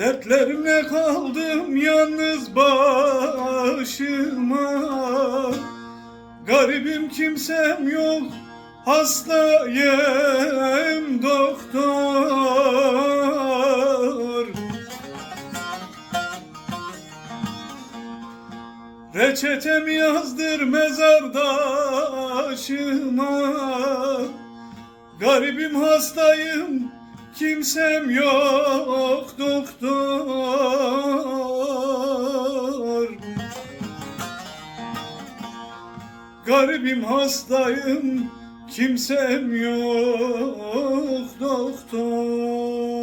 Dertlerimle kaldım yalnız başıma. Garibim kimsem yok Hastayım doktor. Reçetemi yazdır mezardaşıma Garibim hastayım kimsem yok doktor. Garibim hastayım. Kimsem yok doktor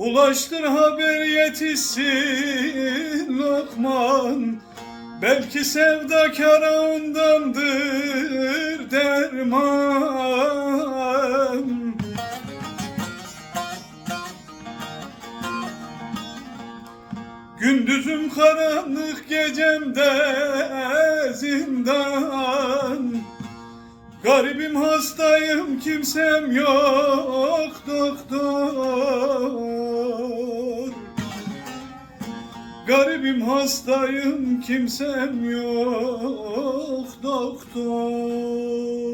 Ulaştır haber yetişsin Lokman. Belki sevdakara ondandır derman. Gündüzüm karanlık gecemde zindan Garibim hastayım kimsem yok doktor. Garibim hastayım kimsem yok doktor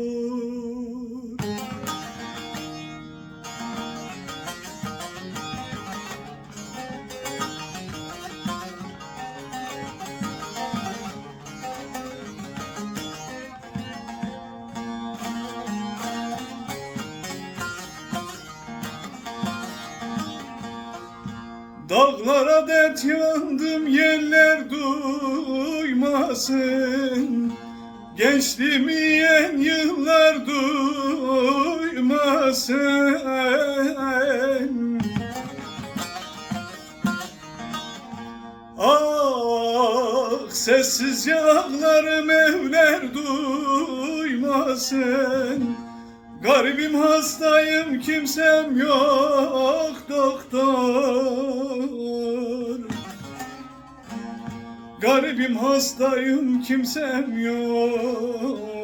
Dağlara dert yandım yerler duymasın. Gençliğimi yiyen yıllar duymasın. Ah sessiz ağlarım evler duymasın. Garibim hastayım kimsem yok doktor Garibim hastayım kimsem yok